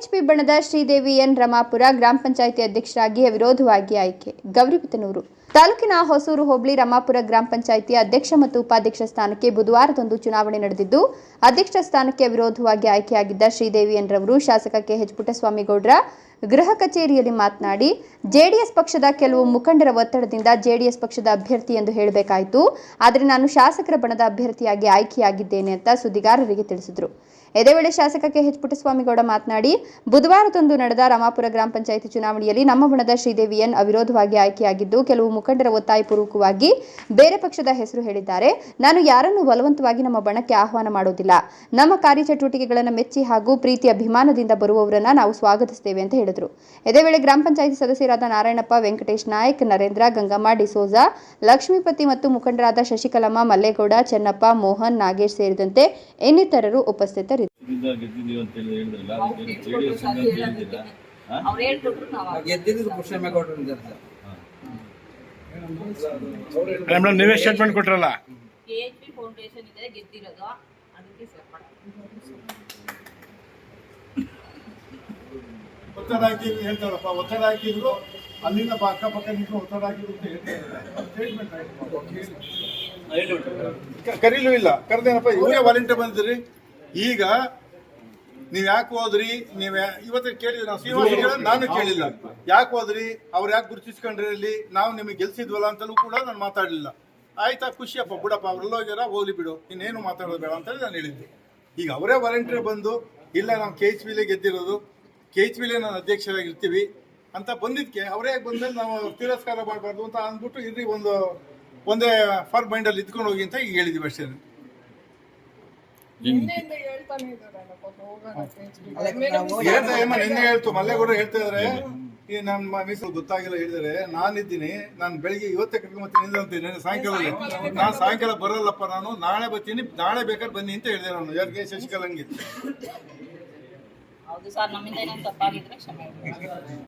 KHP ಬಣದ Sridevi N ರಮಾಪುರ ಗ್ರಾಮ ಪಂಚಾಯಿತಿ ಅಧ್ಯಕ್ಷರಾಗಿ ಅವಿರೋಧವಾಗಿ ಆಯ್ಕೆ. ಗೌರಿಪುತನೂರು ತಾಲೂಕಿನ ಹೊಸೂರು ಹೋಬಳಿ ರಮಾಪುರ ಗ್ರಾಮ ಪಂಚಾಯಿತಿ ಅಧ್ಯಕ್ಷ ಮತ್ತು ಉಪಾಧ್ಯಕ್ಷ ಸ್ಥಾನಕ್ಕೆ ಬುಧವಾರದಂದು ಚುನಾವಣೆ ನಡೆದಿದ್ದು, ಅಧ್ಯಕ್ಷ ಸ್ಥಾನಕ್ಕೆ ವಿರೋಧವಾಗಿ ಆಯ್ಕೆಯಾಗಿದ್ದ ಶ್ರೀದೇವಿ ಎನ್ ರವರು ಶಾಸಕ ಕೆಎಚ್ ಪುಟ್ಟಸ್ವಾಮಿಗೌಡರ ಗೃಹ ಕಚೇರಿಯಲ್ಲಿ ಮಾತನಾಡಿ ಜೆಡಿಎಸ್ ಪಕ್ಷದ ಕೆಲವು ಮುಖಂಡರ ಒತ್ತಡದಿಂದ ಜೆಡಿಎಸ್ ಪಕ್ಷದ ಅಭ್ಯರ್ಥಿ ಎಂದು ಹೇಳಬೇಕಾಯಿತು. ಆದರೆ ನಾನು ಶಾಸಕರ ಬಣದ ಅಭ್ಯರ್ಥಿಯಾಗಿ ಆಯ್ಕೆಯಾಗಿದ್ದೇನೆ ಅಂತ ಸುದ್ದಿಗಾರರಿಗೆ ತಿಳಿಸಿದರು. ಇದೇ ವೇಳೆ ಶಾಸಕ ಕೆ ಎಚ್ ಪುಟ್ಟಸ್ವಾಮಿಗೌಡ ಮಾತನಾಡಿ, ಬುಧವಾರದಂದು ನಡೆದ ರಾಮಾಪುರ ಗ್ರಾಮ ಪಂಚಾಯಿತಿ ಚುನಾವಣೆಯಲ್ಲಿ ನಮ್ಮ ಬಣದ ಶ್ರೀದೇವಿ ಎನ್ ಅವಿರೋಧವಾಗಿ ಆಯ್ಕೆಯಾಗಿದ್ದು, ಕೆಲವು ಮುಖಂಡರ ಒತ್ತಾಯಪೂರ್ವಕವಾಗಿ ಬೇರೆ ಪಕ್ಷದ ಹೆಸರು ಹೇಳಿದ್ದಾರೆ. ನಾನು ಯಾರನ್ನು ಬಲವಂತವಾಗಿ ನಮ್ಮ ಬಣಕ್ಕೆ ಆಹ್ವಾನ ಮಾಡೋದಿಲ್ಲ. ನಮ್ಮ ಕಾರ್ಯಚಟುವಟಿಕೆಗಳನ್ನು ಮೆಚ್ಚಿ ಹಾಗೂ ಪ್ರೀತಿ ಅಭಿಮಾನದಿಂದ ಬರುವವರನ್ನ ನಾವು ಸ್ವಾಗತಿಸುತ್ತೇವೆ ಅಂತ ಹೇಳಿದರು. ಇದೇ ವೇಳೆ ಗ್ರಾಮ ಪಂಚಾಯಿತಿ ಸದಸ್ಯರಾದ ನಾರಾಯಣಪ್ಪ ವೆಂಕಟೇಶ್ ನಾಯಕ್ ನರೇಂದ್ರ ಗಂಗಮ್ಮ ಡಿಸೋಜ ಲಕ್ಷ್ಮೀಪತಿ ಮತ್ತು ಮುಖಂಡರಾದ ಶಶಿಕಲಮ್ಮ ಮಲ್ಲೇಗೌಡ ಚೆನ್ನಪ್ಪ ಮೋಹನ್ ನಾಗೇಶ್ ಸೇರಿದಂತೆ ಇನ್ನಿತರರು ಉಪಸ್ಥಿತರಿದ್ದರು ಸ್ಟೇಟ್ಮೆಂಟ್ ಕೊಟ್ರಲ್ಲ? ಫೌಂಡೇಶನ್ ಇದೆ ಗೆದ್ದಿರೋದು. ಅದಕ್ಕೆ ಒತ್ತಡ ಹಾಕಿ ಹೇಳ್ತಾರಪ್ಪ ಒತ್ತಡ ಹಾಕಿದ್ರು ಅಕ್ಕಪಕ್ಕ ನಿಂತು ಒತ್ತಡ ಹಾಕಿದ್ರು ಅಂತ ಹೇಳ್ತಾರೆ ಕರೀಲೂ ಇಲ್ಲ. ಕರೆದೇನಪ್ಪ ಇವರೇ ವಾಲಂಟಿಯರ್ ಬಂದಿದ್ರಿ. ಈಗ ನೀವ್ ಯಾಕೆ ಹೋದ್ರಿ? ನೀವ್ ಇವತ್ತು ಕೇಳಿದ್ರಿ ನಾವು. ಶ್ರೀನಿವಾಸ ನಾನು ಕೇಳಿಲ್ಲ. ಯಾಕೆ ಹೋದ್ರಿ? ಅವ್ರು ಯಾಕೆ ಗುರುತಿಸ್ಕೊಂಡ್ರಿ ಅಲ್ಲಿ? ನಾವು ನಿಮಗೆ ಗೆಲ್ಸಿದ್ವಲ್ಲ ಅಂತಲೂ ಕೂಡ ನಾನು ಮಾತಾಡಲಿಲ್ಲ. ಆಯ್ತಾ ಖುಷಿಯಪ್ಪ ಬಿಡಪ್ಪ ಅವ್ರೆಲ್ಲ ಹೋಗ್ಯಾರ ಹೋಗ್ಲಿ ಬಿಡು. ಇನ್ನೇನು ಮಾತಾಡೋದು ಬೇಡ ಅಂತೇಳಿ ನಾನು ಹೇಳಿದ್ದೆ. ಈಗ ಅವರೇ ವಾಲಂಟಿಯರ್ ಬಂದು ಇಲ್ಲ ನಾವು ಕೆ ಎಚ್ ಬಿಲೇ ಗೆದ್ದಿರೋದು. ಕೆ ಎಚ್ ವಿಲೇ ನಾನು ಅಧ್ಯಕ್ಷರಾಗಿರ್ತೀವಿ ಅಂತ ಬಂದಿದ್ಕೆ ಅವರೇ ಬಂದ್ಮೇಲೆ ನಾವು ತಿರಸ್ಕಾರ ಮಾಡಬಾರ್ದು ಅಂತ ಅಂದ್ಬಿಟ್ಟು ಇರ್ರಿ ಒಂದು ಒಂದೇ ಫಾರ್ ಮೈಂಡಲ್ಲಿ ಇದ್ಕೊಂಡು ಹೋಗಿ ಅಂತ ಈಗ ಹೇಳಿದ್ವಿ ಅಷ್ಟೇ. ನಿನ್ನೆ ಹೇಳ್ತು ಮಲ್ಲೇಗೌಡ ಹೇಳ್ತಾ ಇದ್ರೆ ಈ ನಮ್ಮ ಮೀಸಲು ಗೊತ್ತಾಗಿಲ್ಲ ಹೇಳಿದಾರೆ ನಾನಿದ್ದೀನಿ ನಾನು ಬೆಳಿಗ್ಗೆ ಇವತ್ತೇ ಕರ್ಕೊಂಬತ್ತೀನಿ ಅಂತೀನಿ ನಾನು ಸಾಯಂಕಾಲ ನಾನು ಸಾಯಂಕಾಲ ಬರಲ್ಲಪ್ಪ ನಾನು ನಾಳೆ ಬರ್ತೀನಿ ನಾಳೆ ಬೇಕಾದ್ರೆ ಬನ್ನಿ ಅಂತ ಹೇಳಿದೆ ನಾನು ಯಾರಿಗೆ ಶಶಿಕಲಂಗೆ. ಹೌದು ಸರ್ ನಮ್ಮಿಂದ ಏನಾದ್ರು ತಪ್ಪಾಗಿದ್ರೆ ಕ್ಷಮೆ